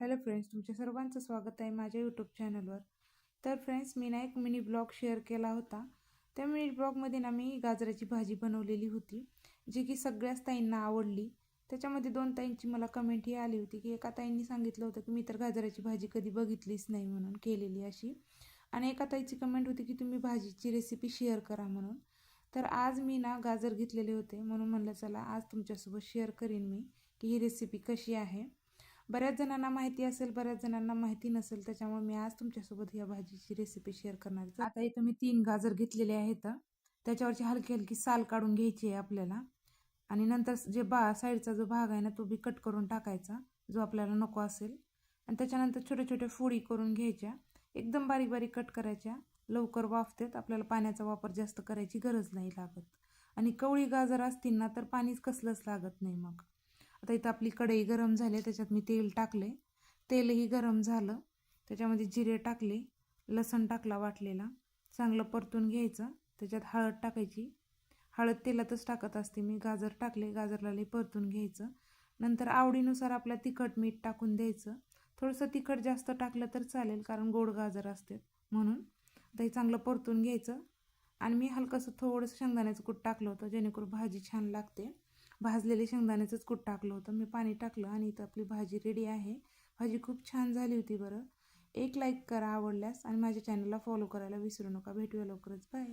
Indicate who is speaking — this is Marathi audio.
Speaker 1: हॅलो फ्रेंड्स तुमच्या सर्वांचं स्वागत आहे माझ्या यूट्यूब चॅनलवर तर फ्रेंड्स मी ना एक मिनी ब्लॉग शेअर केला होता. त्या मिनी ब्लॉगमध्ये ना मी गाजराची भाजी बनवलेली होती जी की सगळ्याच ताईंना आवडली. त्याच्यामध्ये दोन ताईंची मला कमेंट ही आली होती की एका ताईंनी सांगितलं होतं की मी तर गाजराची भाजी कधी बघितलीच नाही म्हणून केलेली अशी. आणि एका ताईची कमेंट होती की तुम्ही भाजीची रेसिपी शेअर करा म्हणून. तर आज मी ना गाजर घेतलेले होते म्हणून म्हणलं चला आज तुमच्यासोबत शेअर करीन मी की ही रेसिपी कशी आहे. बऱ्याच जणांना माहिती असेल बऱ्याच जणांना माहिती नसेल त्याच्यामुळे मी आज तुमच्यासोबत या भाजीची रेसिपी शेअर करणार आहे. आता इथं मी तीन गाजर घेतलेले आहेत. त्याच्यावरची हलकी हलकी साल काढून घ्यायची आहे आपल्याला. आणि नंतर जे बा साईडचा जो भाग आहे ना तो बी कट करून टाकायचा जो आपल्याला नको असेल. आणि त्याच्यानंतर छोटे छोटे फोडी करून घ्यायच्या. एकदम बारीक बारीक कट करायच्या. लवकर वाफतेत. आपल्याला पाण्याचा वापर जास्त करायची गरज नाही लागत. आणि कवळी गाजर असतील ना तर पाणीच कसलंच लागत नाही मग. आता इथं आपली कढई गरम झाली त्याच्यात मी तेल टाकले तेलही गरम झालं. त्याच्यामध्ये जिरे टाकले लसण टाकला वाटलेला. चांगलं परतून घ्यायचं. त्याच्यात हळद टाकायची. हळद तेलातच टाकत असते मी. गाजर टाकले गाजरला लई परतून घ्यायचं. नंतर आवडीनुसार आपल्या तिखट मीठ टाकून द्यायचं. थोडंसं तिखट जास्त टाकलं तर चालेल कारण गोड गाजर असते म्हणून. दही चांगलं परतून घ्यायचं. आणि मी हलकंसं थोडंसं शेंगदाण्याचं कूट टाकलं होतं जेणेकरून भाजी छान लागते. भाजलेले शेंगदाण्याचंच कूट टाकलं होतं. मी पाणी टाकलं आणि इथं आपली भाजी रेडी आहे. भाजी खूप छान झाली होती बरं. एक लाईक करा आवडल्यास आणि माझ्या चॅनलला फॉलो करायला विसरू नका. भेटूया लवकरच. बाय